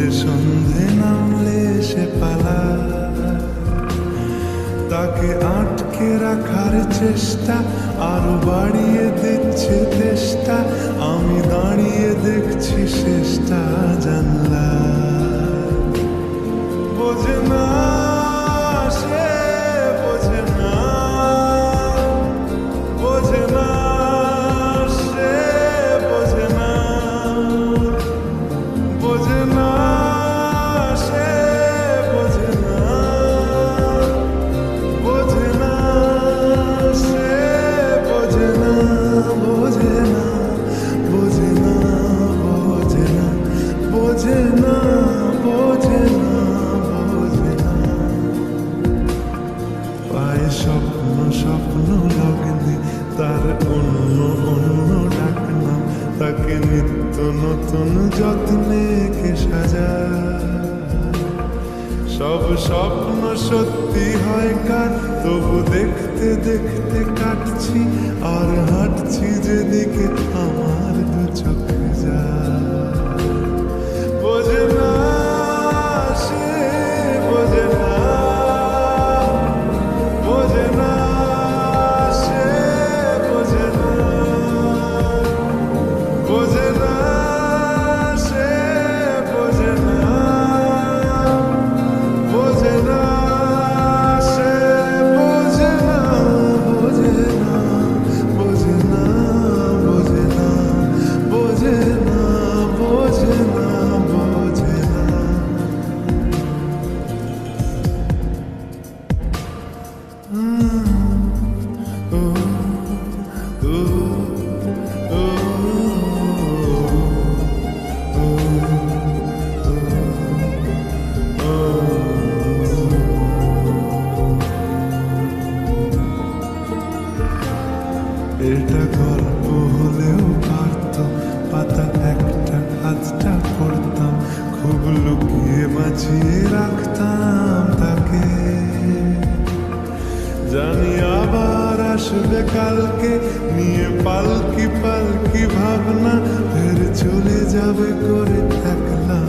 সন্ধে সন্ধে নামলে সে পালা। তাকে আটকে রাখার চেষ্টা, আরও বাড়িয়ে দিচ্ছে চেষ্টা আমি দাঁড়িয়ে দেখছি শেষটা জানলা। বোঝে না তাকে নিত্য নতুন যত্নে কে সাজা সব স্বপ্ন সত্যি হয় কার, তবু দেখতে দেখতে কাটছি আর হাঁটছি আসবে কালকে নিয়ে পালকি পালকি ভাবনা ফের চলে যাবে করে একলা